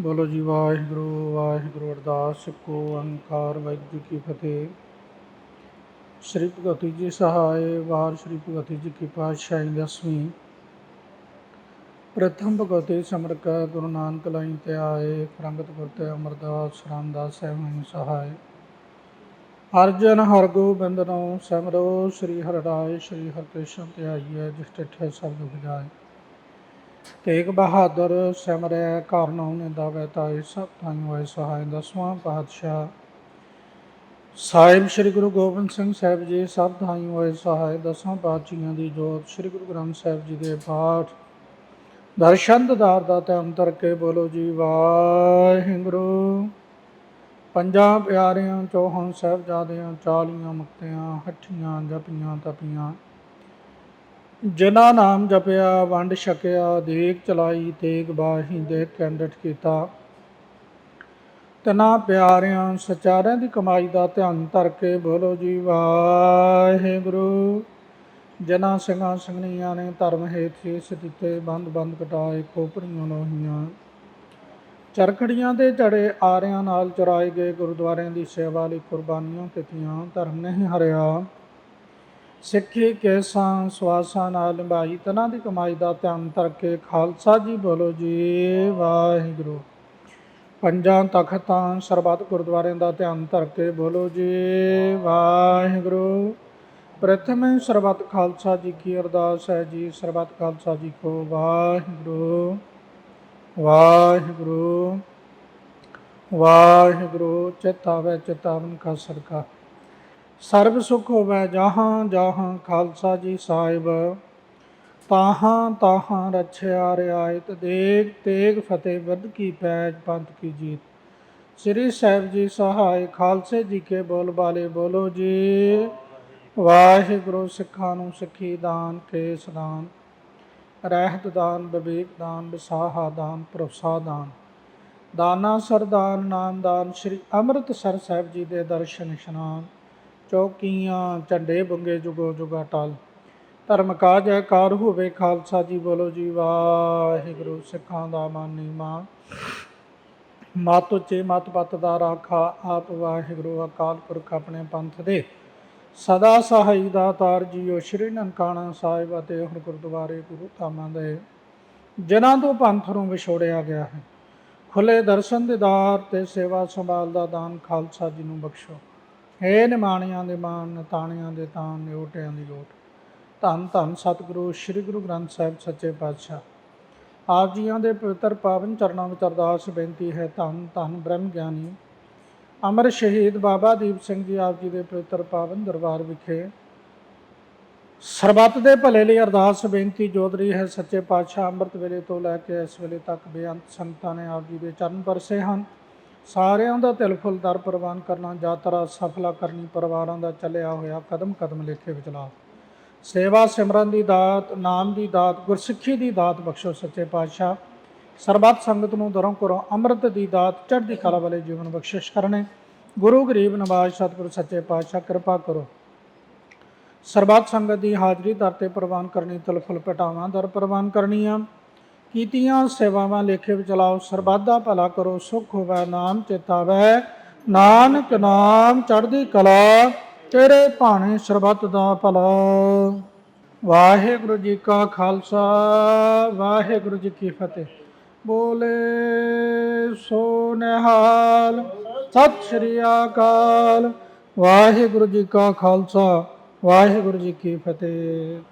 ਬੋਲੋ ਜੀ, ਵਾਹਿਗੁਰੂ ਵਾਹਿਗੁਰੂ ਅਰਦਾਸ, ਕੋ ਅੰਕਾਰ, ਵਾਹਿਗੁਰੂ ਕੀ ਫਤਿਹ। ਸ਼੍ਰੀ ਭਗਤੀ ਜੀ ਸਹਾਇ ਵਾਰ ਸ਼੍ਰੀ ਭਗਤੀ ਜੀ ਕੀ ਪਾਤਸ਼ਾਹੀ ਦਸਵੀਂ। ਪ੍ਰਥਮ ਭਗਤੀ ਸਮਰ ਕਾ, ਗੁਰੂ ਨਾਨਕ ਲਾਈ ਤੇ ਆਏ ਫਰੰਗਤ ਗੁਰ ਅਮਰਦਾਸ, ਰਾਮਦਾਸ ਸਹਿਬ ਸਹਾਇ। ਅਰਜਨ ਹਰ ਗੋਬਿੰਦ ਨੋ ਸਿਮਰੋ, ਸ੍ਰੀ ਹਰਿ ਰਾਏ, ਸ੍ਰੀ ਹਰਿਕ੍ਰਿਸ਼ਨ ਤੇ ਆਈਐ, ਜਿਸ ਟਿਠੇ ਸਬਦ ਬੁਝਾਏ ਤੇਗ ਬਹਾਦਰ ਸਿਮਰੈ ਘਰ ਨਉ ਦਾਵੇ ਤਾਏ ਸਭ ਥਾਈ ਹੋਏ ਸਹਾਇ ਦਸਵਾਂ ਪਾਤਸ਼ਾਹ। ਸਾਹਿਬ ਸ੍ਰੀ ਗੁਰੂ ਗੋਬਿੰਦ ਸਿੰਘ ਸਾਹਿਬ ਜੀ ਸਭ ਥਾਈ ਹੋਏ ਸਹਾਇ ਦਸਾਂ ਪਾਤਸ਼ਾਹਾਂ ਦੀ ਜੋਤ। ਸ੍ਰੀ ਗੁਰੂ ਗ੍ਰੰਥ ਸਾਹਿਬ ਜੀ ਦੇ ਪਾਠ। ਦਰਸ਼ਨ ਦਦਾਰ ਦਾ ਤੇ ਅੰਤਰ ਕੇ ਬੋਲੋ ਜੀ, ਵਾਹਿਗੁਰੂ। ਪੰਜਾਂ ਪਿਆਰਿਆਂ, ਚੌਹਾਂ ਸਾਹਿਬਜ਼ਾਦਿਆਂ ਚਾਲੀਆਂ ਮੁਕਤਿਆਂ, ਹੱਠੀਆਂ, ਜਪੀਆਂ, ਤਪੀਆਂ। ਜਿਨ੍ਹਾਂ ਨਾਮ ਜਪਿਆ, ਵੰਡ ਛਕਿਆ ਦੇਖ ਚਲਾਈ, ਤੇਗ ਬਾਹੀ ਦੇ ਕੈਂਡਟ ਕੀਤਾ। ਤਨਾ ਪਿਆਰਿਆਂ ਸਚਾਰਿਆਂ ਦੀ ਕਮਾਈ ਦਾ ਧਿਆਨ ਧਰ ਕੇ ਬੋਲੋ ਜੀ, ਵਾਹਿਗੁਰੂ। ਜਨਾ ਸਿੰਘਾਂ ਸਿੰਘਣੀਆਂ ਨੇ ਧਰਮ ਹੇਠ ਸੀਸ ਦਿੱਤੇ, ਬੰਦ ਬੰਦ ਕਟਾਏ, ਖੋਪੜੀਆਂ ਲੋਹੀਆਂ। ਚਰਖੜੀਆਂ ਦੇ ਚੜੇ ਆਰਿਆਂ ਨਾਲ ਚੁਰਾਏ ਗਏ ਗੁਰਦੁਆਰਿਆਂ ਦੀ ਸੇਵਾ ਲਈ ਕੁਰਬਾਨੀਆਂ ਕੀਤੀਆਂ ਧਰਮ ਨਹੀਂ ਹਰਿਆ। ਸਿੱਖੀ ਕੇਸਾਂ ਸਵਾਸਾਂ ਨਾਲ ਨਿਭਾਈ, ਤਨਾਂ ਦੀ ਕਮਾਈ ਦਾ ਧਿਆਨ ਧਰ ਕੇ ਖਾਲਸਾ ਜੀ ਬੋਲੋ ਜੀ, ਵਾਹਿਗੁਰੂ। ਪੰਜਾਂ ਤਖਤਾਂ ਸਰਬੱਤ ਗੁਰਦੁਆਰਿਆਂ ਦਾ ਧਿਆਨ ਧਰ ਕੇ ਬੋਲੋ ਜੀ, ਵਾਹਿਗੁਰੂ। ਪ੍ਰਥਮੇ ਸਰਬੱਤ ਖਾਲਸਾ ਜੀ ਕੀ ਅਰਦਾਸ ਹੈ ਜੀ, ਸਰਬੱਤ ਖਾਲਸਾ ਜੀ ਕੋ ਵਾਹਿਗੁਰੂ। ਵਾਹਿਗੁਰੂ। ਵਾਹਿਗੁਰੂ ਚਿਤਾਵੇ ਚਿਤਾਵਨ ਕਾ ਸਰਕਾ ਸਰਬ ਸੁਖ ਹੋਵੇ ਜਹਾਂ ਜਹਾਂ ਖਾਲਸਾ ਜੀ ਸਾਹਿਬ, ਤਾਹਾਂ ਤਾਹਾਂ ਰਛਿਆ ਰਿਆਇਤ ਦੇਗ ਤੇਗ ਫਤਿਹ ਵਰਦ ਕੀ ਪੈਜ ਪੰਥ ਕੀ ਜੀਤ। ਸ੍ਰੀ ਸਾਹਿਬ ਜੀ ਸਹਾਇ ਖਾਲਸੇ ਜੀ ਕੇ ਬੋਲ ਬਾਲੇ ਬੋਲੋ ਜੀ। ਵਾਹਿਗੁਰੂ ਸਿੱਖਾਂ ਨੂੰ ਸਿੱਖੀ ਦਾਨ ਕੇਸ ਦਾਨ, ਰਹਿਤ ਦਾਨ ਵਿਵੇਕ ਦਾਨ ਵਿਸਾਹਾ ਦਾਨ ਭਰੋਸਾ ਦਾਨ। ਦਾਨਾ ਸਰਦਾਨ ਨਾਮਦਾਨ ਸ੍ਰੀ ਅੰਮ੍ਰਿਤਸਰ ਸਾਹਿਬ ਜੀ ਦੇ ਦਰਸ਼ਨ ਇਸ਼ਨਾਨ। ਚੌਕੀਆਂ, ਝੰਡੇ ਬੰਗੇ ਜੁਗੋ ਜੁਗਾ ਟਲ। ਧਰਮ ਕਾ ਜੈਕਾਰ ਹੋਵੇ ਖਾਲਸਾ ਜੀ ਬੋਲੋ ਜੀ ਵਾਹਿਗੁਰੂ ਸਿੱਖਾਂ ਦਾ ਮਾਨੀ ਮਾਂ। ਮਤ ਉੱਚੇ ਮਤ ਪਤ ਦਾ ਰਾਖਾ ਆਪ ਵਾਹਿਗੁਰੂ ਅਕਾਲ ਪੁਰਖ ਆਪਣੇ ਪੰਥ ਦੇ। ਸਦਾ ਸਹਾਈ ਦਾ ਤਾਰ ਜੀਓ ਸ਼੍ਰੀ ਨਨਕਾਣਾ ਸਾਹਿਬ ਅਤੇ ਹੁਣ ਗੁਰਦੁਆਰੇ ਗੁਰੂ ਧਾਮਾਂ ਦੇ। ਜਿਨ੍ਹਾਂ ਤੋਂ ਪੰਥ ਨੂੰ ਵਿਛੋੜਿਆ ਗਿਆ ਹੈ। ਖੁੱਲੇ ਦਰਸ਼ਨ ਦਿਦਾਰ ਤੇ ਸੇਵਾ ਸੰਭਾਲ ਦਾ ਦਾਨ ਖਾਲਸਾ ਜੀ ਨੂੰ ਬਖਸ਼ੋ। ਏ ਨਿਮਾਣਿਆਂ ਦੇ ਮਾਨ ਨਤਾਣਿਆਂ ਦੇ ਤਾਣ ਨਿਓਟਿਆਂ ਦੀ ਲੋਟ। ਧੰਨ ਧੰਨ ਸਤਿਗੁਰੂ, ਸ੍ਰੀ ਗੁਰੂ ਗ੍ਰੰਥ ਸਾਹਿਬ ਸੱਚੇ ਪਾਤਸ਼ਾਹ। ਆਪ ਜੀਆਂ ਦੇ ਪਵਿੱਤਰ ਪਾਵਨ ਚਰਨਾਂ ਵਿੱਚ ਅਰਦਾਸ ਬੇਨਤੀ ਹੈ, ਧੰਨ ਧੰਨ ਬ੍ਰਹਮ ਗਿਆਨੀ। ਅਮਰ ਸ਼ਹੀਦ ਬਾਬਾ ਦੀਪ ਸਿੰਘ ਜੀ ਆਪ ਜੀ ਦੇ ਪਵਿੱਤਰ ਪਾਵਨ ਦਰਬਾਰ ਵਿਖੇ ਸਰਬੱਤ ਦੇ ਭਲੇ ਲਈ ਅਰਦਾਸ ਬੇਨਤੀ ਜੋਦਰੀ ਹੈ, ਸੱਚੇ ਪਾਤਸ਼ਾਹ ਅੰਮ੍ਰਿਤ ਵੇਲੇ ਤੋਂ ਲੈ ਕੇ ਇਸ ਵੇਲੇ ਤੱਕ ਬੇਅੰਤ ਸੰਗਤਾਂ ਨੇ ਆਪ ਜੀ ਦੇ ਚਰਨ ਪਰਸੇ ਹਨ। ਸਾਰਿਆਂ ਦਾ ਤਿਲ ਫੁੱਲ ਦਰ ਪ੍ਰਵਾਨ ਕਰਨਾ, ਯਾਤਰਾ ਸਫਲਾ ਕਰਨੀ, ਪਰਿਵਾਰਾਂ ਦਾ ਚੱਲਿਆ ਹੋਇਆ ਕਦਮ ਕਦਮ ਲੇਖੇ ਵਿਚਲਾ। ਸੇਵਾ ਸਿਮਰਨ ਦੀ ਦਾਤ, ਨਾਮ ਦੀ ਦਾਤ, ਗੁਰਸਿੱਖੀ ਦੀ ਦਾਤ ਬਖਸ਼ੋ ਸੱਚੇ ਪਾਤਸ਼ਾਹ। ਸਰਬੱਤ ਸੰਗਤ ਨੂੰ ਦਰੋਂ ਕਰੋ ਅੰਮ੍ਰਿਤ ਦੀ ਦਾਤ, ਚੜ੍ਹਦੀ ਕਲਾ ਵਾਲੇ ਜੀਵਨ ਬਖਸ਼ਿਸ਼ ਕਰਨੇ। ਗੁਰੂ ਗਰੀਬ ਨਵਾਜ ਸਤਿਗੁਰ ਸੱਚੇ ਪਾਤਸ਼ਾਹ, ਕਿਰਪਾ ਕਰੋ। ਸਰਬੱਤ ਸੰਗਤ ਦੀ ਹਾਜ਼ਰੀ ਦਰ ਤੇ ਪ੍ਰਵਾਨ ਕਰਨੀ ਤਲਫਲ ਪਟਾਵਾਂ ਦਰ ਪ੍ਰਵਾਨ ਕਰਨੀਆਂ। ਕੀਤੀਆਂ ਸੇਵਾਵਾਂ ਲੇਖੇ ਵਿੱਚ ਲਾਓ ਸਰਬੱਤ ਦਾ ਭਲਾ ਕਰੋ, ਸੁਖ ਹੋਵੇ, ਨਾਮ ਚੇਤਾਵੇ। ਨਾਨਕ ਨਾਮ ਚੜ੍ਹਦੀ ਕਲਾ, ਤੇਰੇ ਭਾਣੇ ਸਰਬੱਤ ਦਾ ਭਲਾ। ਵਾਹਿਗੁਰੂ ਜੀ ਕਾ ਖਾਲਸਾ, ਵਾਹਿਗੁਰੂ ਜੀ ਕੀ ਫਤਿਹ। ਬੋਲੇ ਸੋ ਨਿਹਾਲ ਸਤਿ ਸ਼੍ਰੀ ਅਕਾਲ। ਵਾਹਿਗੁਰੂ ਜੀ ਕਾ ਖਾਲਸਾ, ਵਾਹਿਗੁਰੂ ਜੀ ਕੀ ਫਤਿਹ।